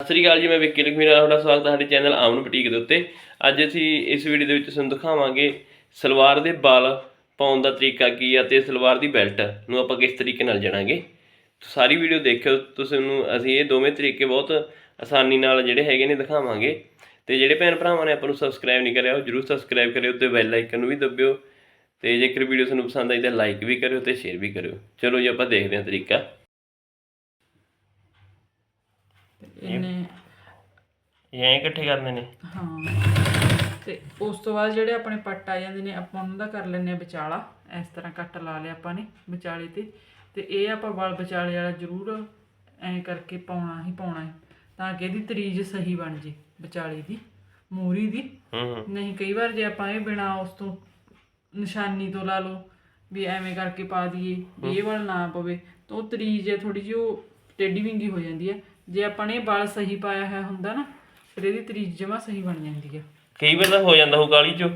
ਸਤਿ ਸ੍ਰੀ ਅਕਾਲ ਜੀ, ਮੈਂ ਵਿੱਕੀ ਲਖਮੀ ਨਾਲ ਤੁਹਾਡਾ ਸਵਾਗਤ ਹੈ ਸਾਡੇ ਚੈਨਲ ਆਮਨ ਬੁਟੀਕ ਦੇ ਉੱਤੇ। ਅੱਜ ਅਸੀਂ ਇਸ ਵੀਡੀਓ ਦੇ ਵਿੱਚ ਤੁਹਾਨੂੰ ਦਿਖਾਵਾਂਗੇ ਸਲਵਾਰ ਦੇ ਬਾਲ ਪਾਉਣ ਦਾ ਤਰੀਕਾ ਕੀ ਹੈ ਤੇ ਸਲਵਾਰ ਦੀ ਬੈਲਟ ਨੂੰ ਆਪਾਂ ਕਿਸ ਤਰੀਕੇ ਨਾਲ ਜਣਾਂਗੇ ਸਾਰੀ ਵੀਡੀਓ ਦੇਖਿਓ ਤੁਸੀਂ ਨੂੰ ਅਸੀਂ ਇਹ ਦੋਵੇਂ ਤਰੀਕੇ ਬਹੁਤ ਆਸਾਨੀ ਨਾਲ ਜਿਹੜੇ ਹੈਗੇ ਨੇ ਦਿਖਾਵਾਂਗੇ। ਤੇ ਜਿਹੜੇ ਭੈਣ ਭਰਾਵਾਂ ਨੇ ਆਪਾਂ ਨੂੰ ਸਬਸਕ੍ਰਾਈਬ ਨਹੀਂ ਕਰਿਆ, ਉਹ ਜਰੂਰ ਸਬਸਕ੍ਰਾਈਬ ਕਰਿਓ, ਤੇ ਬੈਲ ਆਈਕਨ ਨੂੰ ਵੀ ਦਬਿਓ। ਤੇ ਜੇਕਰ ਵੀਡੀਓ ਤੁਹਾਨੂੰ ਪਸੰਦ ਆਈ ਤਾਂ ਲਾਈਕ ਵੀ ਕਰਿਓ ਤੇ ਸ਼ੇਅਰ ਵੀ ਕਰਿਓ। ਚਲੋ ਜੀ, ਆਪਾਂ ਦੇਖਦੇ ਹਾਂ ਤਰੀਕਾ। ਇਹਨੇ ਇਹ ਐਂ ਇਕੱਠੇ ਕਰਨੇ ਨੇ। ਹਾਂ। ਤੇ ਉਸ ਤੋਂ ਬਾਅਦ ਜਿਹੜੇ ਆਪਣੇ ਪੱਟ ਆ ਜਾਂਦੇ ਨੇ ਆਪਾਂ ਉਹਨਾਂ ਦਾ ਕਰ ਲੈਂਦੇ ਆ ਵਿਚਾਲਾ। ਇਸ ਤਰ੍ਹਾਂ ਕੱਟ ਲਾ ਲਿਆ ਆਪਾਂ ਨੇ ਵਿਚਾਲੇ ਤੇ। ਤੇ ਇਹ ਆਪਾਂ ਵਾਲ ਵਿਚਾਲੇ ਵਾਲਾ ਜ਼ਰੂਰ ਐਂ ਕਰਕੇ ਪਾਉਣਾ ਹੀ ਪਾਉਣਾ ਹੈ ਤਾਂ ਕਿ ਇਹਦੀ ਤਰੀਜ ਸਹੀ ਬਣ ਜੇ ਵਿਚਾਲੇ ਦੀ ਮੂਰੀ ਦੀ। ਨਹੀਂ ਕਈ ਵਾਰ ਜੇ ਆਪਾਂ ਇਹ ਬਿਨਾ ਉਸ ਤੋਂ ਨਿਸ਼ਾਨੀ ਤੋਂ ਲਾ ਲਓ ਵੀ ਐਵੇਂ ਕਰਕੇ ਪਾ ਦਈਏ ਵੀ ਇਹ ਵਾਲ ਨਾ ਪਵੇ ਤਾਂ ਉਹ ਤਰੀਜ ਹੈ ਥੋੜੀ ਜਿਹੀ ਉਹ ਟੇਢੀ ਵਿੰਗੀ ਹੋ ਜਾਂਦੀ ਹੈ। ਜੇ ਆਪਾਂ ਨੇ ਵਾਲ ਸਹੀ ਪਾਇਆ ਹੋਇਆ ਹੁੰਦਾ ਨਾ ਫਿਰ ਇਹਦੀ ਤਰੀਜ ਜਮਾ ਸਹੀ ਬਣ ਜਾਂਦੀ ਹੈ ਕਈ ਵਾਰ ਤਾਂ ਹੋ ਜਾਂਦਾ ਉਹ ਕਾਲੀ ਚੋਂ।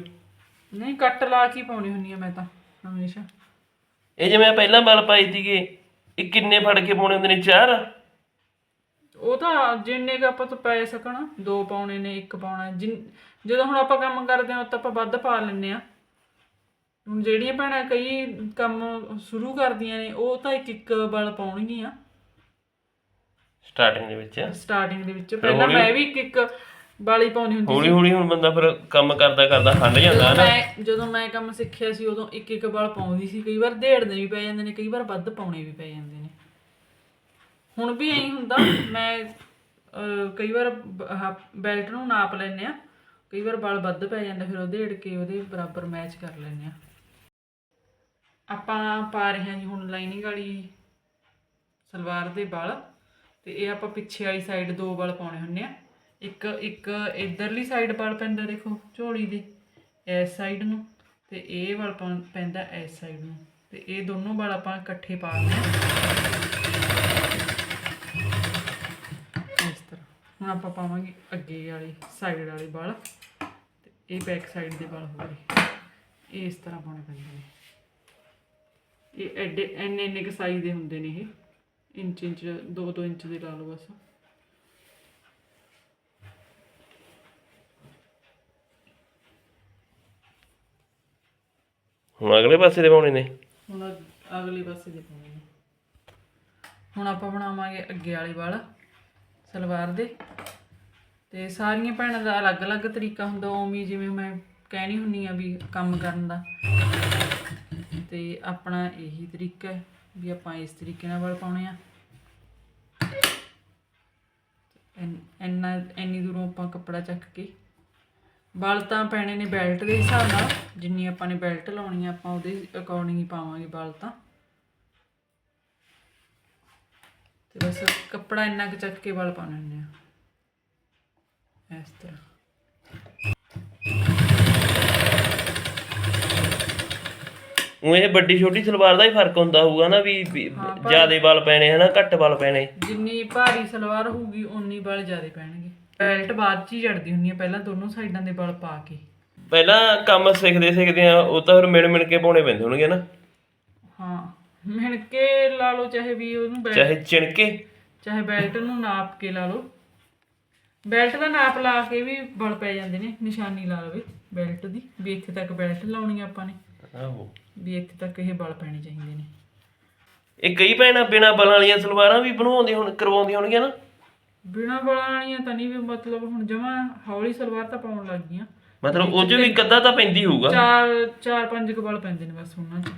ਨਹੀਂ ਕੱਟ ਲਾ ਕੇ ਹੀ ਪਾਉਣੀ ਹੁੰਦੀ ਆ ਮੈਂ ਤਾਂ ਹਮੇਸ਼ਾ। ਇਹ ਜਿਵੇਂ ਪਹਿਲਾਂ ਬਲ ਪਾਈ ਸੀਗੇ ਇਹ ਕਿੰਨੇ ਫੜ ਕੇ ਪਾਉਣੇ ਹੁੰਦੇ ਨੇ? ਚਾਰ? ਉਹ ਤਾਂ ਜਿੰਨੇ ਕੁ ਆਪਾਂ ਤੋਂ ਪੈ ਸਕਣ ਦੋ ਪਾਉਣੇ ਨੇ ਇੱਕ ਪਾਉਣਾ। ਜਿਨ- ਜਦੋਂ ਹੁਣ ਆਪਾਂ ਕੰਮ ਕਰਦੇ ਹਾਂ ਤਾਂ ਆਪਾਂ ਵੱਧ ਪਾ ਲੈਂਦੇ ਆ ਹੁਣ ਜਿਹੜੀਆਂ ਭੈਣਾਂ ਕਈ ਕੰਮ ਸ਼ੁਰੂ ਕਰਦੀਆਂ ਨੇ ਉਹ ਤਾਂ ਇੱਕ ਇੱਕ ਵਾਲ ਪਾਉਣਗੀਆਂ। ਸਟਾਰਟਿੰਗ ਦੇ ਵਿੱਚ। ਸਟਾਰਟਿੰਗ ਦੇ ਵਿੱਚ। ਪਹਿਲਾਂ ਮੈਂ ਵੀ ਇੱਕ ਇੱਕ ਵਾਲੀ ਪਾਉਣੀ ਹੁੰਦੀ ਹੌਲੀ ਹੌਲੀ ਹੁਣ ਬੰਦਾ ਫਿਰ ਕੰਮ ਕਰਦਾ ਕਰਦਾ ਹੰਡ ਜਾਂਦਾ ਹੈ ਨਾ ਮੈਂ ਜਦੋਂ ਮੈਂ ਕੰਮ ਸਿੱਖਿਆ ਸੀ ਉਦੋਂ ਇੱਕ ਇੱਕ ਵਾਲ ਪਾਉਂਦੀ ਸੀ। ਕਈ ਵਾਰ ਢੇੜਨੇ ਵੀ ਪੈ ਜਾਂਦੇ ਨੇ ਕਈ ਵਾਰ ਵੱਧ ਪਾਉਣੇ ਵੀ ਪੈ ਜਾਂਦੇ ਨੇ। ਹੁਣ ਵੀ ਐਂ ਹੁੰਦਾ ਮੈਂ ਕਈ ਵਾਰ ਬੈਲਟ ਨੂੰ ਨਾਪ ਲੈਨੇ ਆ। ਕਈ ਵਾਰ ਵਾਲ ਵੱਧ ਪੈ ਜਾਂਦਾ ਫਿਰ ਉਹ ਢੇੜ ਕੇ ਉਹਦੇ ਬਰਾਬਰ ਮੈਚ ਕਰ ਲੈਨੇ ਆ। ਆਪਾਂ ਪਾ ਰਹੇ ਹਾਂ ਜੀ ਹੁਣ ਲਾਈਨਿੰਗ ਵਾਲੀ ਸਲਵਾਰ ਦੇ ਵਾਲ। ਤੇ ਇਹ ਆਪਾਂ ਪਿੱਛੇ ਵਾਲੀ ਸਾਈਡ ਦੋ ਵਾਲ ਪਾਉਣੇ ਹੁੰਨੇ ਆ। ਇੱਕ ਇੱਕ ਇਧਰਲੀ ਸਾਈਡ ਬਲ ਪੈਂਦਾ ਦੇਖੋ, ਝੋਲੀ ਦੇ, ਇਸ ਸਾਈਡ ਨੂੰ ਤੇ ਇਹ ਵਾਲ ਪੈਂਦਾ ਇਸ ਸਾਈਡ ਨੂੰ। ਤੇ ਇਹ ਦੋਨੋਂ ਬਲ ਆਪਾਂ ਇਕੱਠੇ ਪਾ ਲੈਣੇ ਇਸ ਤਰ੍ਹਾਂ। ਹੁਣ ਆਪਾਂ ਪਾਵਾਂਗੇ ਅੱਗੇ ਵਾਲੀ ਸਾਈਡ ਵਾਲੇ ਬਲ ਤੇ ਇਹ ਬੈਕ ਸਾਈਡ ਦੇ ਬਲ ਹੋ ਗਏ। ਇਹ ਇਸ ਤਰ੍ਹਾਂ ਪਾਉਣੇ ਪੈਂਦੇ ਨੇ। ਇਹ ਐਡੇ ਇੰਨੇ ਇੰਨੇ ਕੁ ਸਾਈਜ਼ ਦੇ ਹੁੰਦੇ ਨੇ ਇਹ। ਇੰਚ ਇੰਚ 2-2 ਇੰਚ ਦੇ ਲਾ ਲਓ ਬਸ ਹੁਣ ਅਗਲੇ ਪਾਸੇ ਦੇ ਪਾਉਣੇ ਨੇ ਹੁਣ ਅਗ- ਅਗਲੇ ਪਾਸੇ ਦੇ ਪਾਉਣੇ ਨੇ ਹੁਣ ਆਪਾਂ ਬਣਾਵਾਂਗੇ ਅੱਗੇ ਵਾਲੇ ਵਾਲ ਸਲਵਾਰ ਦੇ ਤੇ ਸਾਰੀਆਂ ਭੈਣਾਂ ਦਾ ਅਲੱਗ-ਅਲੱਗ ਤਰੀਕਾ ਹੁੰਦਾ ਹੀ ਜਿਵੇਂ ਮੈਂ ਕਹਿਣੀ ਹੁੰਨੀ ਆ ਵੀ ਕੰਮ ਕਰਨ ਦਾ ਤੇ ਆਪਣਾ ਇਹੀ ਤਰੀਕਾ ਹੈ ਵੀ ਆਪਾਂ ਇਸ ਤਰੀਕੇ ਨਾਲ ਵਲ ਪਾਉਣੇ ਆ। ਇੰਨਾ ਇੰਨੀ ਦੂਰੋਂ ਆਪਾਂ ਕੱਪੜਾ ਚੱਕ ਕੇ, ਵਾਲ ਤਾਂ ਪੈਣੇ ਨੇ ਬੈਲਟ ਦੇ ਹਿਸਾਬ ਨਾਲ, ਜਿੰਨੀ ਆਪਾਂ ਨੇ ਬੈਲਟ ਲਾਉਣੀ ਆ, ਆਪਾਂ ਉਹਦੇ ਅਕੋਰਡਿੰਗ ਹੀ ਪਾਵਾਂਗੇ ਵਾਲ ਤਾਂ। ਤੇ ਬਸ ਕੱਪੜਾ ਇੰਨਾ ਕੁ ਚੱਕ ਕੇ ਵਾਲ ਪਾਉਣੇ ਹੁੰਦੇ ਆ। ਇਸ ਤਰ੍ਹਾਂ। ਉਹ ਇਹ ਵੱਡੀ ਛੋਟੀ ਸਲਵਾਰ ਦਾ ਹੀ ਫ਼ਰਕ ਹੁੰਦਾ ਹੋਊਗਾ ਨਾ ਵੀ ਜਿਆਦੇ ਵਾਲ ਪੈਣੇ ਹਨਾ ਘੱਟ ਵਾਲ ਪੈਣੇ। ਜਿੰਨੀ ਭਾਰੀ ਸਲਵਾਰ ਹੋਊਗੀ ਓਨੀ ਵਾਲ ਜ਼ਿਆਦਾ ਪੈਣਗੇ। ਬੈਲਟ ਬਾਅਦ ਚ ਹੀ ਜੜਦੀ ਹੁੰਦੀ ਆ ਪਹਿਲਾਂ ਦੋਨੋਂ ਸਾਈਡਾਂ ਦੇ ਵਾਲ ਪਾ ਕੇ। ਪਹਿਲਾਂ ਕੰਮ ਸਿੱਖਦੇ ਸਿੱਖਦੇ ਆ ਉਹ ਤਾਂ ਫਿਰ ਮਿਣ ਮਿਣ ਕੇ ਪਾਉਣੇ ਪੈਂਦੇ ਹੋਣਗੇ ਨਾ। ਹਾਂ ਮਿਣ ਕੇ ਲਾ ਲਓ ਚਾਹੇ ਵੀ ਉਹਨੂੰ ਬੈਲਟ ਚਾਹੇ ਚਿਣਕੇ ਚਾਹੇ ਬੈਲਟ ਨੂੰ ਨਾਪ ਕੇ ਲਾ ਲਓ। ਬੈਲਟ ਦਾ ਨਾਪ ਲਾ ਕੇ ਵੀ ਬਲ ਪੈ ਜਾਂਦੇ ਨੇ ਨਿਸ਼ਾਨੀ ਲਾ ਲਵੇ ਬੈਲਟ ਦੀ ਵੀ ਇੱਥੇ ਤੱਕ ਬੈਲਟ ਲਾਉਣੀ ਆ ਆਪਾਂ ਨੇ। ਆਹੋ। ਵੀ ਇੱਥੇ ਤੱਕ ਇਹ ਬਲ ਪੈਣੇ ਚਾਹੀਦੇ ਨੇ। ਇਹ ਕਈ ਭੈਣਾਂ ਬਿਨਾ ਬਲਾਂ ਵਾਲੀਆਂ ਸਲਵਾਰਾਂ ਵੀ ਬਣਵਾਉਂਦੀਆਂ ਹੁਣ ਕਰਵਾਉਂਦੀਆਂ ਹੋਣਗੀਆਂ ਨਾ? ਬਿਨਾ ਬਲਾਂ ਵਾਲੀਆਂ ਤਾਂ ਨਹੀਂ ਵੀ ਮਤਲਬ ਹੁਣ ਜਮਾ ਹੌਲੀ ਸਲਵਾਰ ਤਾਂ ਪਾਉਣ ਲੱਗ ਗਈਆਂ। ਮਤਲਬ ਉਹ 'ਚ ਵੀ ਕੱਦਾ ਤਾਂ ਪੈਂਦੀ ਹੋਊਗਾ। ਚਾਰ ਚਾਰ ਪੰਜ ਕੁ ਬਲ ਪੈਂਦੇ ਨੇ ਬਸ ਉਹਨਾਂ 'ਚ।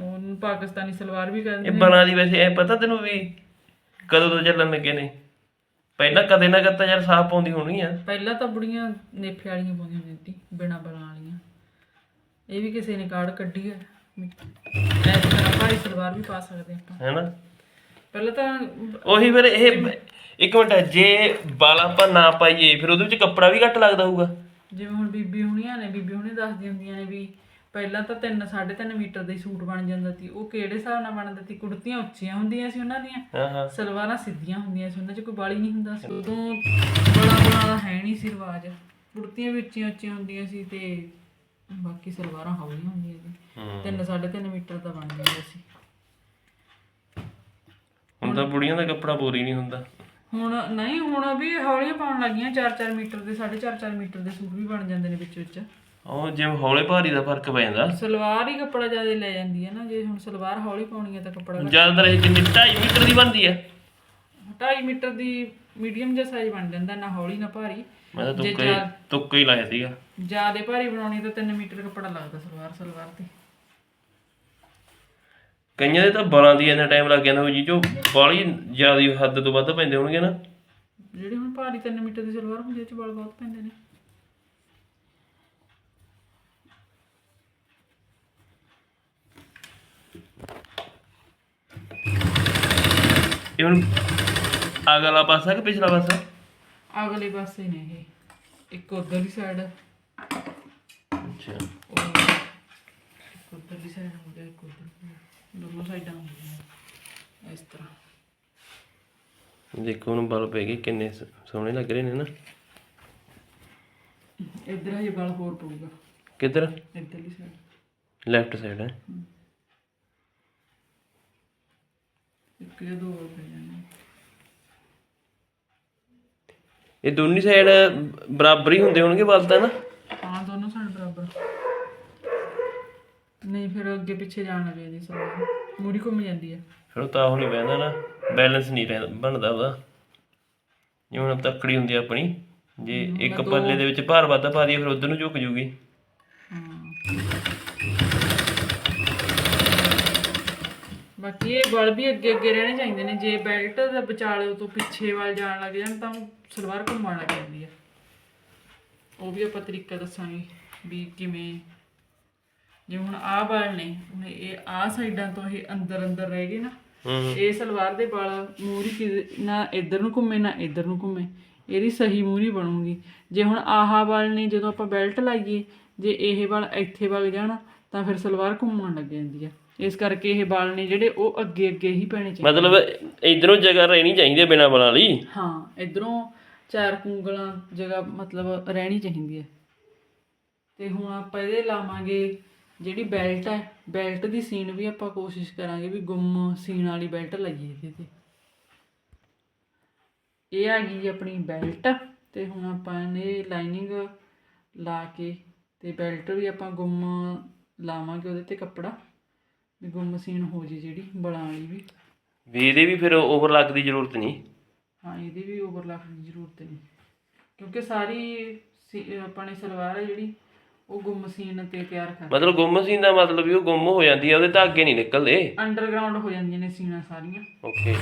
ਉਹਨੂੰ ਪਾਕਿਸਤਾਨੀ ਸਲਵਾਰ ਵੀ ਕਹਿੰਦੇ ਇਹ ਬਲਾਂ ਦੀ ਵੈਸੇ ਇਹ ਪਤਾ ਤੈਨੂੰ ਵੀ ਕਦੋਂ ਤੋਂ ਚੱਲਣ ਲੱਗੇ ਨੇ? ਪਹਿਲਾਂ ਕਦੇ ਨਾ ਕਦੇ ਤਾਂ ਯਾਰ ਸਾਫ਼ ਪਾਉਂਦੀ ਹੋਣੀ ਆ। ਪਹਿਲਾਂ ਤਾਂ ਬੁੜੀਆਂ ਨੇਫੇ ਵਾਲੀਆਂ ਪਾਉਂਦੀਆਂ ਹੁੰਦੀਆਂ ਸੀ ਬਿਨਾ ਬਲਾਂ ਵਾਲੀਆਂ। ਇਹ ਵੀ ਕਿਸੇ ਨੇ ਕਾਰਡ ਕੱਢੀ ਹੈ। ਇਸ ਤਰ੍ਹਾਂ ਭਾਰੀ ਸਲਵਾਰ ਵੀ ਪਾ ਸਕਦੇ ਆਪਾਂ। ਹੈਨਾ? ਪਹਿਲਾਂ ਤਾਂ ਉਹੀ ਫਿਰ ਇਹ ਇੱਕ ਮਿੰਟ ਜੇ ਵਾਲ ਆਪਾਂ ਨਾ ਪਾਈਏ ਫਿਰ ਉਹਦੇ ਵਿੱਚ ਕੱਪੜਾ ਵੀ ਘੱਟ ਲੱਗਦਾ ਹੋਊਗਾ। ਜਿਵੇਂ ਹੁਣ ਬੀਬੀ ਹੁਣੀਆਂ ਨੇ ਬੀਬੀ ਹੁਣੀ ਦੱਸਦੀਆਂ ਹੁੰਦੀਆਂ ਨੇ ਵੀ ਪਹਿਲਾਂ ਤਾਂ 3 3.5 ਮੀਟਰ ਦਾ ਸੂਟ ਬਣ ਜਾਂਦਾ ਸੀ। ਉਹ ਕਿਹੜੇ ਹਿਸਾਬ ਨਾਲ ਬਣਦਾ ਸੀ? ਕੁੜਤੀਆਂ ਉੱਚੀਆਂ ਹੁੰਦੀਆਂ ਸੀ ਉਹਨਾਂ ਦੀਆਂ। ਸਲਵਾਰਾਂ ਸਿੱਧੀਆਂ ਹੁੰਦੀਆਂ ਸੀ ਉਹਨਾਂ 'ਚ ਕੋਈ ਬਾਲੀ ਨਹੀਂ ਹੁੰਦਾ ਸੀ। ਉਦੋਂ ਬੜਾ ਬੜਾ ਹੈ ਨਹੀਂ ਸੀ ਰਿਵਾਜ। ਕੁੜਤੀਆਂ ਵੀ ਉੱਚੀਆਂ ਉੱਚੀਆਂ ਹੁੰਦੀਆਂ ਸੀ ਤੇ ਬਾਕੀ ਸਲਵਾਰਾਂ ਹੌਲੀਆਂ ਹੁੰਦੀਆਂ ਸੀ 3 3.5 ਮੀਟਰ ਦਾ ਬਣ ਜਾਂਦਾ ਸੀ। ਹੁਣ ਤਾਂ ਬੁੜੀਆਂ ਦਾ ਕੱਪੜਾ ਬੋਰੀ ਨਹੀਂ ਹੁੰਦਾ। ਹੁਣ ਨਹੀਂ ਹੁਣ ਵੀ ਹੌਲੀਆਂ ਪਾਉਣ ਲੱਗੀਆਂ 4-4 ਮੀਟਰ ਦੇ 4.5 ਮੀਟਰ ਦੇ ਸੂਟ ਵੀ ਬਣ ਜਾਂਦੇ ਨੇ ਵਿੱਚ ਵਿੱਚ। ਉਹ ਜਿਵੇਂ ਹੌਲੇ ਭਾਰੀ ਦਾ ਫ਼ਰਕ ਪੈ ਜਾਂਦਾ। ਸਲਵਾਰ ਹੀ ਕੱਪੜਾ ਜ਼ਿਆਦਾ ਲੈ ਜਾਂਦੀ ਹੈ ਨਾ ਜੇ ਹੁਣ ਸਲਵਾਰ ਹੌਲੀ ਪਾਉਣੀ ਹੈ ਤਾਂ ਕੱਪੜਾ ਜ਼ਿਆਦਾਤਰ ਇਹ ਕਿੰਨੀ 2.5 ਮੀਟਰ ਦੀ ਬਣਦੀ ਹੈ। 2.5 ਮੀਟਰ ਦੀ ਮੀਡੀਅਮ ਜਿਹਾ ਸਾਈਜ਼ ਬਣ ਜਾਂਦਾ ਨਾ ਹੌਲੀ ਨਾ ਭਾਰੀ। ਮੈਂ ਤਾਂ ਤੁੱਕਾ ਹੀ ਤੁੱਕਾ ਹੀ ਲਾਇਆ ਸੀਗਾ। ਜ਼ਿਆਦਾ ਭਾਰੀ ਬਣਾਉਣੀ ਤਾਂ 3 ਮੀਟਰ ਕੱਪੜਾ ਲੱਗਦਾ ਸਲਵਾਰ ਸਲਵਾਰ ਤੇ। ਕਈਆਂ ਦੇ ਤਾਂ ਬਾਲਾਂ ਦੀ ਇੰਨਾ ਟਾਈਮ ਲੱਗ ਜਾਂਦਾ ਉਹ ਜੀ ਜੋ ਬਾਲੀ ਜ਼ਿਆਦਾ ਹੱਦ ਤੋਂ ਵੱਧ ਪੈਂਦੇ ਹੋਣਗੇ ਨਾ। ਜਿਹੜੀ ਹੁਣ ਭਾਰੀ 3 ਮੀਟਰ ਦੀ ਸਲਵਾਰ ਹੁੰਦੀ ਹੈ ਚ ਵਾਲ ਬਹੁਤ ਪੈਂਦੇ ਨੇ। ਇਹ ਹੁਣ ਅਗਲਾ ਪਾਸਾ ਕਿ ਪਿਛਲਾ ਪਾਸਾ? ਅਗਲੇ ਪਾਸੇ ਨੇ ਇਹ। ਇੱਕ ਉਧਰਲੀ ਸਾਈਡ ਅੱਛਾ। ਇੱਕ ਉਧਰਲੀ ਸਾਈਡ ਹੋ ਗਿਆ ਇੱਕ ਉਧਰ ਦੋਨੋਂ ਸਾਈਡਾਂ ਹੋ ਗਈਆਂ ਇਸ ਤਰ੍ਹਾਂ। ਦੇਖੋ ਹੁਣ ਬਲ ਪੈ ਗਏ ਕਿੰਨੇ ਸੋਹਣੇ ਲੱਗ ਰਹੇ ਨੇ ਨਾ। ਇੱਧਰ ਹਜੇ ਵਾਲ ਹੋਰ ਪਊਗਾ। ਕਿੱਧਰ? ਇੱਧਰਲੀ ਸਾਈਡ ਲੈਫਟ ਸਾਈਡ ਹੈ। ਇੱਕ ਜਾਂ ਦੋ ਪੈ ਜਾਣੇ। ਇਹ ਦੋਨੀ ਸਾਈਡ ਬਰਾਬਰ ਹੀ ਹੁੰਦੇ ਹੋਣਗੇ ਬਲ ਤਾਂ ਨਾ? ਹਾਂ ਦੋਨੋਂ ਸਾਈਡ ਬਰਾਬਰ। ਨਹੀਂ ਫਿਰ ਅੱਗੇ ਪਿੱਛੇ ਜਾਣ ਲੱਗ ਜਾਂਦੀ ਸਲਵਾਰ ਮੂਰੀ ਘੁੰਮ ਜਾਂਦੀ ਹੈ ਫਿਰ ਉਹ ਤਾਂ ਉਹ ਨਹੀਂ ਬਹਿੰਦਾ ਨਾ। ਬੈਲੈਂਸ ਨਹੀਂ ਰਹਿੰਦਾ ਬਣਦਾ ਉਹਦਾ। ਜਿਵੇਂ ਹੁਣ ਤੱਕੜੀ ਹੁੰਦੀ ਆ ਆਪਣੀ ਜੇ ਇੱਕ ਪੱਲੇ ਦੇ ਵਿੱਚ ਭਾਰ ਵਾਧਾ ਪਾ ਦਈਏ ਫਿਰ ਉਧਰ ਨੂੰ ਝੁਕ ਜੂਗੀ। ਹਾਂ। ਬਾਕੀ ਇਹ ਵਾਲ ਵੀ ਅੱਗੇ ਅੱਗੇ ਰਹਿਣੇ ਚਾਹੀਦੇ ਨੇ ਜੇ ਬੈਲਟ ਦਾ ਵਿਚਾਲੇ ਤੋਂ ਪਿੱਛੇ ਵੱਲ ਜਾਣ ਲੱਗ ਜਾਣ ਤਾਂ ਸਲਵਾਰ ਘੁੰਮਣ ਲੱਗ ਜਾਂਦੀ ਹੈ ਉਹ ਵੀ ਆਪਾਂ ਤਰੀਕਾ ਦੱਸਾਂਗੇ ਵੀ ਕਿਵੇਂ। ਜਿਵੇਂ ਹੁਣ ਆਹ ਵਾਲ ਨੇ ਹੁਣ ਇਹ ਆਹ ਸਾਈਡਾਂ ਤੋਂ ਇਹ ਅੰਦਰ ਅੰਦਰ ਰਹਿ ਗਏ ਨਾ ਇਹ ਸਲਵਾਰ ਦੇ ਵਾਲ ਮੂਰੀ ਕਿ ਨਾ ਇੱਧਰ ਨੂੰ ਘੁੰਮੇ ਨਾ ਇੱਧਰ ਨੂੰ ਘੁੰਮੇ ਇਹਦੀ ਸਹੀ ਮੂਰੀ ਬਣੂਗੀ। ਜੇ ਹੁਣ ਆਹਾ ਵਾਲ ਨੇ ਜਦੋਂ ਆਪਾਂ ਬੈਲਟ ਲਾਈਏ ਜੇ ਇਹ ਵਾਲ ਇੱਥੇ ਵਗ ਜਾਣ ਤਾਂ ਫਿਰ ਸਲਵਾਰ ਘੁੰਮਣ ਲੱਗ ਜਾਂਦੀ ਆ। ਇਸ ਕਰਕੇ ਇਹ ਵਾਲ ਨੇ ਜਿਹੜੇ ਉਹ ਅੱਗੇ ਅੱਗੇ ਹੀ ਪੈਣੇ ਚਾਹੀਦੇ ਮਤਲਬ ਇਧਰੋਂ ਜਗ੍ਹਾ ਰਹਿਣੀ ਚਾਹੀਦੀ ਹੈ ਬਿਨਾਂ ਬਲਾਂ ਲਈ? ਹਾਂ ਇਧਰੋਂ ਚਾਰ ਕੁੰਗਲਾਂ ਜਗ੍ਹਾ ਮਤਲਬ ਰਹਿਣੀ ਚਾਹੀਦੀ ਹੈ। ਤੇ ਹੁਣ ਆਪਾਂ ਇਹਦੇ ਲਾਵਾਂਗੇ ਜਿਹੜੀ ਬੈਲਟ ਹੈ ਬੈਲਟ ਦੀ ਸੀਨ ਵੀ ਆਪਾਂ ਕੋਸ਼ਿਸ਼ ਕਰਾਂਗੇ ਵੀ ਗੁੰਮ ਸੀਨ ਵਾਲੀ ਬੈਲਟ ਲਾਈਏ ਇਹਦੇ ਤੇ। ਇਹ ਆ ਗਈ ਆਪਣੀ ਬੈਲਟ ਤੇ ਹੁਣ ਆਪਾਂ ਇਹਨੇ ਲਾਈਨਿੰਗ ਲਾ ਕੇ ਤੇ ਬੈਲਟ ਵੀ ਆਪਾਂ ਗੁੰਮ ਲਾਵਾਂਗੇ ਉਹਦੇ ਤੇ ਕੱਪੜਾ। ਵੀ ਗੁੰਮ ਸੀਨ ਹੋ ਜੇ ਜਿਹੜੀ ਬਲਾਂ ਵਾਲੀ ਵੀ। ਵੀ ਇਹਦੇ ਵੀ ਫਿਰ ਓਵਰਲੈਕ ਦੀ ਜ਼ਰੂਰਤ ਨਹੀਂ? ਹਾਂ ਇਹਦੀ ਵੀ ਓਵਰਲੈਪ ਦੀ ਜ਼ਰੂਰਤ ਨਹੀਂ। ਕਿਉਂਕਿ ਸਾਰੀ ਸੀ- ਆਪਾਂ ਨੇ ਸਲਵਾਰ ਹੈ ਜਿਹੜੀ ਉਹ ਗੁੰਮ ਸੀਨ ਤੇ ਤਿਆਰ ਕਰ ਮਤਲਬ ਗੁੰਮ ਸੀਨ ਦਾ ਮਤਲਬ ਵੀ ਉਹ ਗੁੰਮ ਹੋ ਜਾਂਦੀ ਹੈ ਉਹਦੇ ਅੱਗੇ ਨਹੀਂ ਨਿਕਲਦੇ? ਅੰਡਰਗਰਾਉਂਡ ਹੋ ਜਾਂਦੀਆਂ ਨੇ ਸੀਨਾਂ ਸਾਰੀਆਂ। ਓਕੇ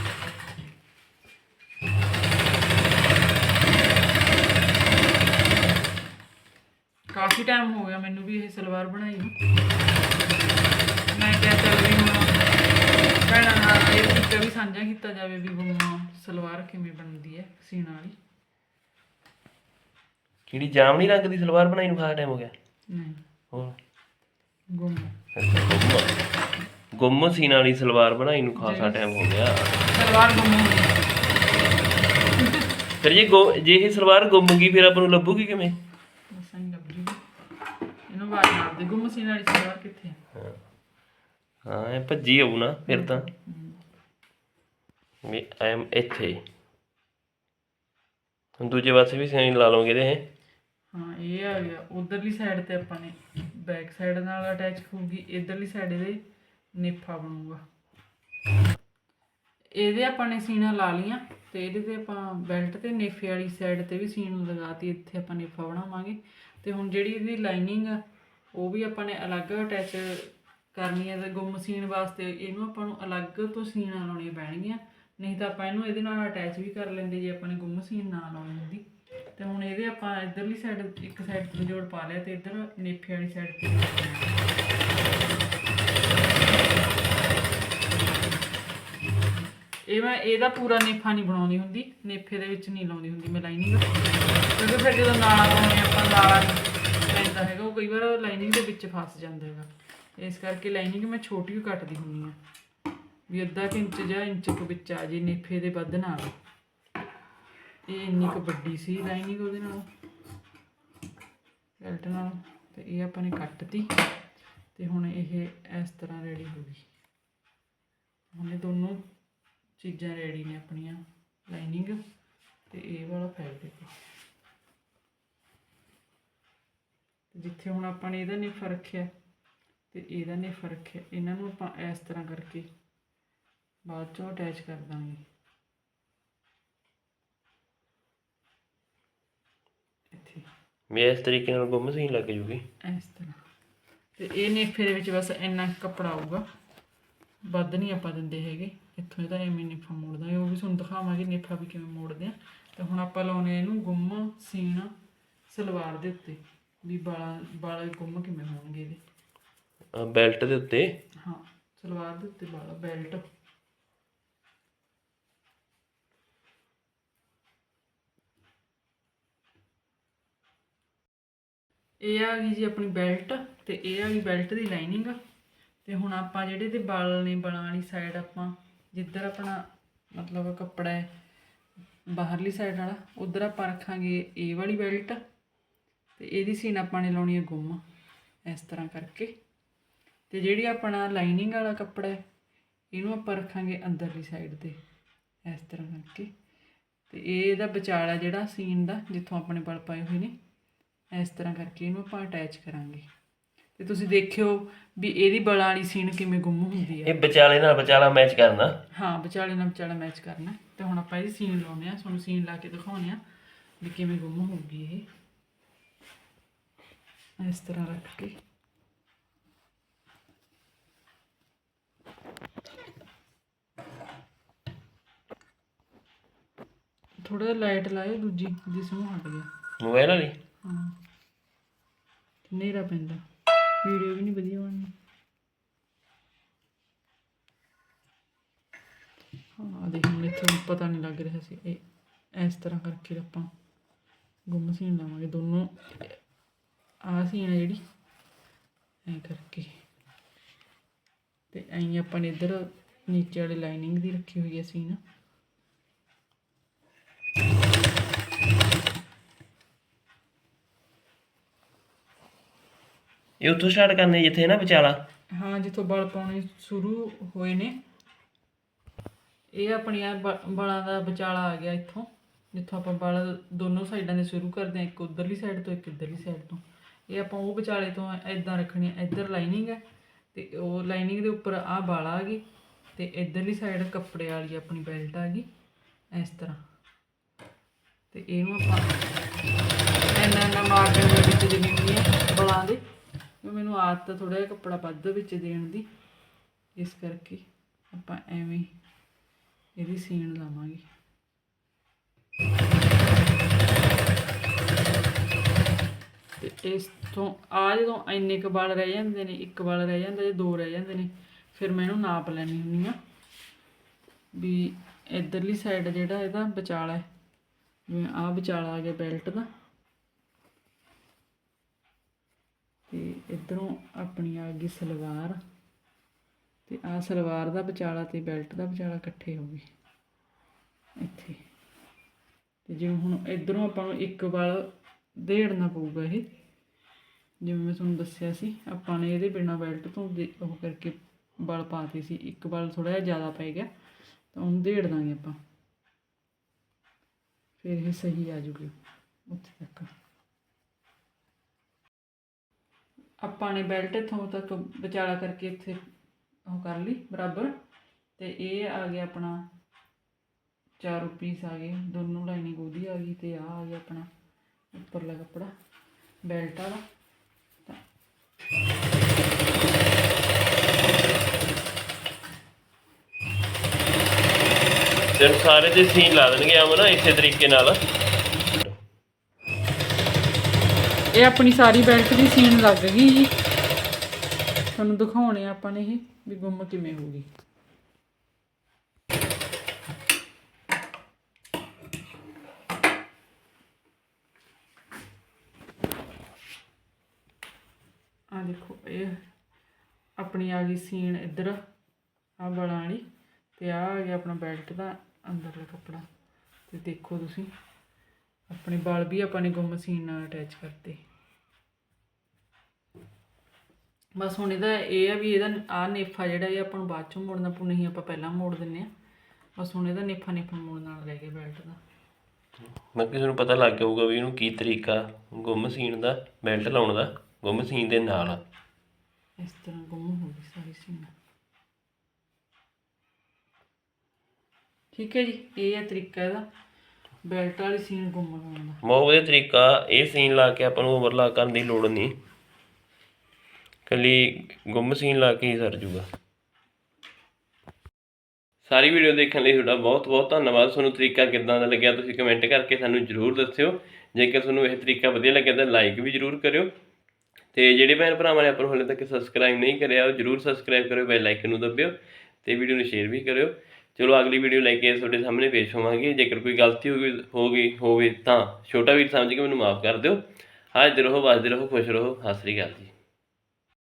ਕਾਫੀ ਟਾਈਮ ਹੋ ਗਿਆ ਮੈਨੂੰ ਵੀ ਇਹ ਸਲਵਾਰ ਬਣਾਈ ਨੂੰ। ਮੈਂ ਕਿਹਾ ਚੱਲ ਵੀ ਹੁਣ ਭੈਣਾਂ ਨਾਲ ਇਹ ਤਰੀਕਾ ਵੀ ਸਾਂਝਾ ਕੀਤਾ ਜਾਵੇ ਵੀ ਗੁੰਮ ਸਲਵਾਰ ਕਿਵੇਂ ਬਣਦੀ ਹੈ ਸੀਨ ਵਾਲੀ। ਕਿਹੜੀ ਜਾਮਣੀ ਰੰਗ ਦੀ ਸਲਵਾਰ ਬਣਾਈ ਨੂੰ ਖਾਸਾ ਟਾਈਮ ਹੋ ਗਿਆ? ਨਹੀਂ। ਹੋਰ? ਗੁੰਮ। ਗੁੰਮ। ਸੀਨ ਵਾਲੀ ਸਲਵਾਰ ਬਣਾਈ ਨੂੰ ਖਾਸਾ ਟਾਈਮ ਹੋ ਗਿਆ। ਸਲਵਾਰ ਗੁੰਮ ਹੋ ਗਈ। ਫਿਰ ਜੇ ਗੁੰਮ- ਜੇ ਇਹ ਸਲਵਾਰ ਗੁੰਮ ਗਈ ਫਿਰ ਆਪਾਂ ਨੂੰ ਲੱਭੂਗੀ ਕਿਵੇਂ? ਨਹੀਂ ਲੱਭ ਇਹਨੂੰ ਬਾਹਰ ਮਾਰ ਦੇ ਗੁੰਮ ਸੀਨ ਵਾਲੀ ਸਲਵਾਰ ਕਿੱਥੇ ਹੈ ਹਾਂ। ਇਹ ਭੱਜੀ ਆਉ ਨਾ, ਫਿਰ ਤਾਂ। ਵੀ ਐਮ ਇੱਥੇ। ਹੁਣ ਦੂਜੇ ਪਾਸੇ ਵੀ ਸਾਈਨ ਲਾ ਲਵਾਂਗੇ ਇਹਦੇ, ਇਹ। ਹਾਂ, ਇਹ ਆ ਗਿਆ। ਉਧਰਲੀ ਸਾਈਡ ਤੇ ਆਪਾਂ ਨੇ ਬੈਕ ਸਾਈਡ ਨਾਲ ਅਟੈਚ ਹੋਊਗੀ, ਇਧਰਲੀ ਸਾਈਡ ਇਹਦੇ ਨੇਫਾ ਬਣੂਗਾ। ਇਹਦੇ ਆਪਾਂ ਨੇ ਸੀਨਾ ਲਾ ਲੀਆਂ ਤੇ ਇਹਦੇ ਤੇ ਆਪਾਂ ਬੈਲਟ ਤੇ ਨੇਫੇ ਵਾਲੀ ਸਾਈਡ ਤੇ ਵੀ ਸੀਨ ਲਗਾਤੀ ਇੱਥੇ ਆਪਾਂ ਨੇਫਾ ਬਣਾਵਾਂਗੇ। ਤੇ ਹੁਣ ਜਿਹੜੀ ਇਹਦੀ ਲਾਈਨਿੰਗ ਆ, ਉਹ ਵੀ ਆਪਾਂ ਨੇ ਅਲੱਗ ਅਟੈਚ ਕਰਨੀ ਹੈ ਤੇ ਗੁੰਮ ਸੀਣ ਵਾਸਤੇ ਇਹਨੂੰ ਆਪਾਂ ਨੂੰ ਅਲੱਗ ਤੋਂ ਸੀਨਾਂ ਲਾਉਣੀਆਂ ਪੈਣਗੀਆਂ। ਨਹੀਂ ਤਾਂ ਆਪਾਂ ਇਹਨੂੰ ਇਹਦੇ ਨਾਲ ਅਟੈਚ ਵੀ ਕਰ ਲੈਂਦੇ ਜੇ ਆਪਾਂ ਨੇ ਗੁੰਮ ਸੀਨ ਨਾ ਲਾਉਣੀ ਹੁੰਦੀ। ਤੇ ਹੁਣ ਇਹਦੇ ਆਪਾਂ ਇਧਰਲੀ ਸਾਈਡ ਇੱਕ ਸਾਈਡ ਤੇ ਜੋੜ ਪਾ ਲਿਆ ਤੇ ਇਧਰ ਨੇਫੇ ਵਾਲੀ ਸਾਈਡ ਤੇ ਇਹ ਮੈਂ, ਇਹਦਾ ਪੂਰਾ ਨੇਫਾ ਨਹੀਂ ਬਣਾਉਂਦੀ ਹੁੰਦੀ। ਨੇਫੇ ਦੇ ਵਿੱਚ ਨਹੀਂ ਲਾਉਂਦੀ ਹੁੰਦੀ ਮੈਂ ਲਾਈਨਿੰਗ ਕਿਉਂਕਿ ਫਿਰ ਜਦੋਂ ਨਾਲਾ ਪਾਉਂਦੇ ਆਪਾਂ, ਨਾਲਾ ਪੈਂਦਾ ਹੈਗਾ, ਉਹ ਕਈ ਵਾਰ ਲਾਈਨਿੰਗ ਦੇ ਵਿੱਚ ਫਸ ਜਾਂਦਾ ਹੈਗਾ। ਇਸ ਕਰਕੇ ਲਾਈਨਿੰਗ ਮੈਂ ਛੋਟੀ ਹੀ ਕੱਟਦੀ ਹੁੰਦੀ ਆ ਵੀ ਅੱਧਾ ਕੁ ਇੰਚ ਜਾਂ ਇੰਚ ਕੁ ਵਿੱਚ ਆ ਜੇ, ਨੇਫੇ ਦੇ ਵੱਧ ਨਾ ਆਵੇ। ਇਹ ਇੰਨੀ ਕੁ ਵੱਡੀ ਸੀ ਲਾਈਨਿੰਗ ਉਹਦੇ ਨਾਲ। ਬੈਲਟ ਨਾਲ। ਤੇ ਇਹ ਆਪਾਂ ਨੇ ਕੱਟਤੀ। ਤੇ ਹੁਣ ਇਹ ਇਸ ਤਰ੍ਹਾਂ ਰੈਡੀ ਹੋ ਗਈ। ਹੁਣ ਇਹ ਦੋਨੋਂ ਚੀਜ਼ਾਂ ਰੈਡੀ ਨੇ ਆਪਣੀਆਂ ਲਾਈਨਿੰਗ। ਤੇ ਇਹ ਵਾਲਾ ਫੈਬਰਿਕ ਤੇ ਜਿੱਥੇ ਹੁਣ ਆਪਾਂ ਨੇ ਇਹਦਾ ਨਿਫਾ ਰੱਖਿਆ। ਤੇ ਇਹਦਾ ਨਿਫਾ ਰੱਖਿਆ। ਇਹਨਾਂ ਨੂੰ ਆਪਾਂ ਇਸ ਤਰ੍ਹਾਂ ਕਰਕੇ ਬਾਅਦ ਚੋਂ ਅਟੈਚ ਕਰ ਦਾਂਗੇ। ਇੱਥੇ। ਇਸ ਤਰੀਕੇ ਨਾਲ ਗੁੰਮ ਸੀ ਲੱਗ ਜੂਗੀ। ਇਸ ਤਰ੍ਹਾਂ। ਤੇ ਇਹ ਨੇਫੇ ਦੇ ਵਿੱਚ ਬਸ ਇੰਨਾ ਕੱਪੜਾ ਆਊਗਾ। ਵੱਧ ਨਹੀਂ ਆਪਾਂ ਦਿੰਦੇ ਹੈਗੇ। ਇੱਥੋਂ ਇਹਦਾ ਐਵੇਂ ਨੇਫਾ ਮੋੜਦਾ ਹੈ। ਉਹ ਵੀ ਤੁਹਾਨੂੰ ਦਿਖਾਵਾਂਗੇ ਨੇਫਾ ਵੀ ਕਿਵੇਂ ਮੋੜਦੇ ਆ। ਤੇ ਹੁਣ ਆਪਾਂ ਲਾਉਣੇ ਇਹਨੂੰ ਗੁੰਮ ਸੀਨ ਸਲਵਾਰ ਦੇ ਉੱਤੇ। ਵੀ ਬਾਲਾਂ ਬਾਲਾਂ ਗੁੰਮ ਕਿਵੇਂ ਹੋਣਗੇ ਇਹਦੇ। ਬੈਲਟ ਦੇ ਉੱਤੇ। ਹਾਂ, ਸਲਵਾਰ ਦੇ ਉੱਤੇ ਬਾਲਾ ਬੈਲਟ। ਇਹ ਆ ਗਈ ਜੀ ਆਪਣੀ ਬੈਲਟ ਤੇ ਇਹ ਆ ਗਈ ਬੈਲਟ ਦੀ ਲਾਈਨਿੰਗ। ਤੇ ਹੁਣ ਆਪਾਂ ਜਿਹੜੇ ਦੇ ਬਾਲ ਨੇ, ਬਾਲਾਂ ਵਾਲੀ ਸਾਈਡ ਆਪਾਂ, ਜਿੱਧਰ ਆਪਣਾ ਮਤਲਬ ਕੱਪੜਾ ਹੈ, ਬਾਹਰਲੀ ਸਾਈਡ ਵਾਲਾ, ਉਧਰ ਆਪਾਂ ਰੱਖਾਂਗੇ ਇਹ ਵਾਲੀ ਬੈਲਟ। ਤੇ ਇਹਦੀ ਸੀਨ ਆਪਾਂ ਨੇ ਲਾਉਣੀ ਹੈ ਗੁੰਮ, ਇਸ ਤਰ੍ਹਾਂ ਕਰਕੇ। ਤੇ ਜਿਹੜੀ ਆਪਣਾ ਲਾਈਨਿੰਗ ਵਾਲਾ ਕੱਪੜਾ ਹੈ ਇਹਨੂੰ ਆਪਾਂ ਰੱਖਾਂਗੇ ਅੰਦਰਲੀ ਸਾਈਡ ਤੇ ਇਸ ਤਰ੍ਹਾਂ ਕਰਕੇ। ਤੇ ਇਹ ਇਹਦਾ ਵਿਚਾਲਾ ਜਿਹੜਾ ਸੀਨ ਦਾ ਜਿੱਥੋਂ ਆਪਣੇ ਬਲ ਪਾਏ ਹੋਏ ਨੇ ਇਸ ਤਰ੍ਹਾਂ ਕਰਕੇ ਇਹਨੂੰ ਆਪਾਂ ਅਟੈਚ ਕਰਾਂਗੇ। ਤੇ ਤੁਸੀਂ ਦੇਖਿਓ ਵੀ ਇਹਦੀ ਬਲਾਂ ਵਾਲੀ ਸੀਨ ਕਿਵੇਂ ਗੁੰਮ ਹੁੰਦੀ ਹੈ ਇਹ ਵਿਚਾਲੇ ਨਾਲ ਵਿਚਾਲਾ ਮੈਚ ਕਰਨਾ। ਹਾਂ ਵਿਚਾਲੇ ਨਾਲ ਵਿਚਾਲਾ ਮੈਚ ਕਰਨਾ। ਤੇ ਹੁਣ ਆਪਾਂ ਇਹਦੀ ਸੀਨ ਲਾਉਨੇ ਆ ਤੁਹਾਨੂੰ ਸੀਨ ਲਾ ਕੇ ਦਿਖਾਉਨੇ ਆ ਵੀ ਕਿਵੇਂ ਗੁੰਮ ਹੋਊਗੀ ਇਹ। ਇਸ ਤਰ੍ਹਾਂ ਰੱਖ ਕੇ। ਥੋੜਾ ਲਾਈਟ ਲਾਇਓ ਦੂਜੀ ਜਿਸ ਨੂੰ ਹਟ ਗਿਆ। ਮੋਬਾਈਲ ਵਾਲੀ? ਹਾਂ। ਹਨੇਰਾ ਪੈਂਦਾ। ਵੀਡੀਓ ਵੀ ਨਹੀਂ ਵਧੀਆ ਬਣਨੀ ਹਾਂ ਦੇਖ ਹੁਣ ਇੱਥੇ ਪਤਾ ਨਹੀਂ ਲੱਗ ਰਿਹਾ ਸੀ। ਇਹ ਇਸ ਤਰ੍ਹਾਂ ਕਰਕੇ ਆਪਾਂ ਗੁੰਮ ਸੀਨ ਲਾਵਾਂਗੇ। ਦੋਨੋਂ ਸੀਨ ਹੈ ਜਿਹੜੀ ਐ ਕਰਕੇ। ਤੇ ਐਂ ਆਪਾਂ ਨੇ ਇੱਧਰ ਨੀਚੇ ਵਾਲੀ ਲਾਈਨਿੰਗ ਦੀ ਰੱਖੀ ਹੋਈ ਹੈ ਸੀਨ ਇਹ ਉੱਥੋਂ ਸਟਾਰਟ ਕਰਨੇ ਜਿੱਥੇ ਨਾ ਵਿਚਾਲਾ? ਹਾਂ ਜਿੱਥੋਂ ਬਲ ਪਾਉਣੇ ਸ਼ੁਰੂ ਹੋਏ ਨੇ। ਇਹ ਆਪਣੀਆਂ ਬਲਾਂ ਦਾ ਵਿਚਾਲਾ ਆ ਗਿਆ ਇੱਥੋਂ। ਜਿੱਥੋਂ ਆਪਾਂ ਬਲ ਦੋਨੋਂ ਸਾਈਡਾਂ ਦੇ ਸ਼ੁਰੂ ਕਰਦੇ ਹਾਂ ਇੱਕ ਉਧਰਲੀ ਸਾਈਡ ਤੋਂ ਇੱਕ ਇੱਧਰਲੀ ਸਾਈਡ ਤੋਂ। ਇਹ ਆਪਾਂ ਉਹ ਵਿਚਾਲੇ ਤੋਂ ਐਦਾਂ ਰੱਖਣੀ ਹੈ ਇੱਧਰ ਲਾਈਨਿੰਗ ਹੈ। ਤੇ ਉਹ ਲਾਈਨਿੰਗ ਦੇ ਉੱਪਰ ਆਹ ਬਾਲ ਆ ਗਈ ਤੇ ਇੱਧਰਲੀ ਸਾਈਡ ਕੱਪੜੇ ਵਾਲੀ ਆਪਣੀ ਬੈਲਟ ਆ ਗਈ, ਇਸ ਤਰ੍ਹਾਂ। ਤੇ ਇਹਨੂੰ ਆਪਾਂ ਇੰਨਾ ਇੰਨਾ ਮਾਰਜਨ ਦੇ ਵਿੱਚ ਦੇਣੀ ਹੈ ਬਲਾਂ ਦੇ ਵੀ ਮੈਨੂੰ ਆਦਤ ਥੋੜਾ ਜਿਹਾ ਕੱਪੜਾ ਵੱਧ ਵਿੱਚ ਦੇਣ ਦੀ, ਇਸ ਕਰਕੇ ਆਪਾਂ ਐਵੇਂ ਹੀ ਇਹਦੀ ਸੀਨ ਲਾਵਾਂਗੇ। ਤੇ ਇਸ ਤੋਂ ਆ ਜਦੋਂ ਇੰਨੇ ਕੁ ਵਾਲ ਰਹਿ ਜਾਂਦੇ ਨੇ, ਇੱਕ ਵਾਲ ਰਹਿ ਜਾਂਦਾ ਜਾਂ ਦੋ ਰਹਿ ਜਾਂਦੇ ਨੇ, ਫਿਰ ਮੈਂ ਇਹਨੂੰ ਨਾਪ ਲੈਣੀ ਹੁੰਦੀ ਆ ਵੀ ਇਧਰਲੀ ਸਾਈਡ ਜਿਹੜਾ ਇਹਦਾ ਵਿਚਾਲਾ ਹੈ, ਜਿਵੇਂ ਆ ਵਿਚਾਲਾ ਆ ਗਿਆ ਬੈਲਟ ਦਾ। ਤੇ ਇਧਰੋਂ ਆਪਣੀ ਆ ਗਈ ਸਲਵਾਰ ਤੇ ਆ ਸਲਵਾਰ ਦਾ ਵਿਚਾਲਾ ਤੇ ਬੈਲਟ ਦਾ ਵਿਚਾਲਾ ਇਕੱਠੇ ਹੋ ਗਏ ਇੱਥੇ। ਤੇ ਜਿਵੇਂ ਹੁਣ ਇਧਰੋਂ ਆਪਾਂ ਨੂੰ ਇੱਕ ਵਾਲ ਦੇੜਨਾ ਪਊਗਾ ਇਹ ਜਿਵੇਂ ਮੈਂ ਤੁਹਾਨੂੰ ਦੱਸਿਆ ਸੀ, ਆਪਾਂ ਨੇ ਇਹਦੇ ਬਿਨਾ ਬੈਲਟ ਤੋਂ ਦੇ- ਉਹ ਕਰਕੇ ਵਾਲ ਪਾਤੇ ਸੀ, ਇੱਕ ਬਲ ਥੋੜਾ ਜਿਹਾ ਜ਼ਿਆਦਾ ਪੈ ਗਿਆ, ਤਾਂ ਉਹਨੂੰ ਦੇੜ ਦਾਂਗੇ ਆਪਾਂ। ਫਿਰ ਇਹ ਸਹੀ ਆ ਜੂਗੀ ਉੱਥੇ ਤੱਕ। ਆਪਾਂ ਨੇ ਬੈਲਟ ਇੱਥੋਂ ਤੱਕ ਵਿਚਾਲਾ ਕਰਕੇ ਇੱਥੇ ਉਹ ਕਰ ਲਈ, ਬਰਾਬਰ। ਤੇ ਇਹ ਆ ਗਿਆ ਆਪਣਾ, ਚਾਰੋਂ ਪੀਸ ਆ ਗਏ, ਦੋਨੋਂ ਲਾਈਨਿੰਗ ਉਹਦੀ ਆ ਗਈ ਤੇ ਆ ਆ ਗਿਆ ਆਪਣਾ ਉੱਪਰਲਾ ਕੱਪੜਾ ਬੈਲਟ ਵਾਲਾ। ਤੇ ਸਾਰੇ ਦੇ ਸੀਨ ਲਾ ਦੇਣਗੇ ਆਮ ਨਾ ਇਸੇ ਤਰੀਕੇ ਨਾਲ। ਇਹ ਆਪਣੀ ਸਾਰੀ ਬੈਲਟ ਦੀ ਸੀਨ ਲੱਗ ਗਈ ਜੀ। ਤੁਹਾਨੂੰ ਦਿਖਾਉਣੇ ਆਪਾਂ ਨੇ ਇਹ ਵੀ ਗੁੰਮ ਕਿਵੇਂ ਹੋਊਗੀ ਆ ਦੇਖੋ ਇਹ ਆਪਣੀ ਆ ਗਈ ਸੀਨ ਇੱਧਰ ਆ ਬਲਾਂ ਵਾਲੀ ਤੇ ਆ ਆ ਗਿਆ ਆਪਣਾ ਬੈਲਟ ਦਾ ਅੰਦਰਲਾ ਕੱਪੜਾ। ਤੇ ਦੇਖੋ ਤੁਸੀਂ, ਆਪਣੇ ਵਾਲ ਵੀ ਆਪਾਂ ਨੇ ਗੁੰਮ ਸੀਨ ਨਾਲ ਅਟੈਚ ਕਰਤੇ। ਬਸ ਹੁਣ ਇਹਦਾ ਇਹ ਆ ਵੀ ਇਹਦਾ ਆ ਨੇਫਾ ਜਿਹੜਾ ਇਹ ਆਪਾਂ ਨੂੰ ਬਾਅਦ ਚੋਂ ਮੋੜਨਾ ਪਊ, ਨਹੀਂ ਆਪਾਂ ਪਹਿਲਾਂ ਮੋੜ ਦਿੰਨੇ ਆ। ਬਸ ਹੁਣ ਇਹਦਾ ਨੇਫਾ ਨੇਫਾ ਮੋੜਨ ਨਾਲ ਰਹਿ ਗਿਆ ਬੈਲਟ ਦਾ। ਮੈਂ ਕਿਸੇ ਨੂੰ ਪਤਾ ਲੱਗ ਜਾਊਗਾ ਵੀ ਇਹਨੂੰ ਕੀ ਤਰੀਕਾ ਗੁੰਮ ਸੀਣ ਦਾ ਬੈਲਟ ਲਾਉਣ ਦਾ, ਗੁੰਮ ਸੀਣ ਦੇ ਨਾਲ। ਇਸ ਤਰ੍ਹਾਂ ਗੁੰਮ ਹੋ ਗਈ ਸਾਰੀ ਸੀਨ ਠੀਕ ਹੈ ਜੀ, ਇਹ ਹੈ ਤਰੀਕਾ ਇਹਦਾ। ਬੈਲਟ ਵਾਲੀ ਸੀਨ ਗੁੰਮ ਲਾਉਣ ਦਾ। ਬਹੁਤ ਵਧੀਆ ਤਰੀਕਾ, ਇਹ ਸੀਨ ਲਾ ਕੇ ਆਪਾਂ ਨੂੰ ਓਵਰਲਾ ਕਰਨ ਦੀ ਲੋੜ ਨਹੀਂ। ਕੱਲੀ ਗੁੰਮ ਸੀਨ ਲਾ ਕੇ ਹੀ ਸਰ ਜੂਗਾ। ਸਾਰੀ ਵੀਡੀਓ ਦੇਖਣ ਲਈ ਤੁਹਾਡਾ ਬਹੁਤ ਬਹੁਤ ਧੰਨਵਾਦ। ਤੁਹਾਨੂੰ ਤਰੀਕਾ ਕਿੱਦਾਂ ਦਾ ਲੱਗਿਆ ਤੁਸੀਂ ਕਮੈਂਟ ਕਰਕੇ ਸਾਨੂੰ ਜਰੂਰ ਦੱਸਿਓ। ਜੇਕਰ ਤੁਹਾਨੂੰ ਇਹ ਤਰੀਕਾ ਵਧੀਆ ਲੱਗਿਆ ਤਾਂ ਲਾਈਕ ਵੀ ਜਰੂਰ ਕਰਿਓ। ਤੇ ਜਿਹੜੇ ਭੈਣ ਭਰਾਵਾਂ ਨੇ ਆਪਾਂ ਹਾਲੇ ਤੱਕ ਸਬਸਕ੍ਰਾਈਬ ਨਹੀਂ ਕਰਿਆ, ਉਹ ਜਰੂਰ ਸਬਸਕ੍ਰਾਈਬ ਕਰਿਓ ਬੈਲ ਆਈਕਨ ਨੂੰ ਦਬਿਓ ਤੇ ਵੀਡੀਓ ਨੂੰ ਸ਼ੇਅਰ ਵੀ ਕਰਿਓ। ਚਲੋ, ਅਗਲੀ ਵੀਡੀਓ ਲੈ ਕੇ ਤੁਹਾਡੇ ਸਾਹਮਣੇ ਪੇਸ਼ ਹੋਵਾਂਗੇ। ਜੇਕਰ ਕੋਈ ਗਲਤੀ ਹੋ ਗਈ ਹੋ ਗਈ, ਹੋਵੇ ਤਾਂ ਛੋਟਾ ਵੀਰ ਸਮਝ ਕੇ ਮੈਨੂੰ ਮਾਫ ਕਰ ਦਿਓ। ਹਾਜ਼ਰ ਰਹੋ, ਵਸਦੇ ਰਹੋ, ਖੁਸ਼ ਰਹੋ। ਸਤਿ ਸ੍ਰੀ ਅਕਾਲ ਜੀ।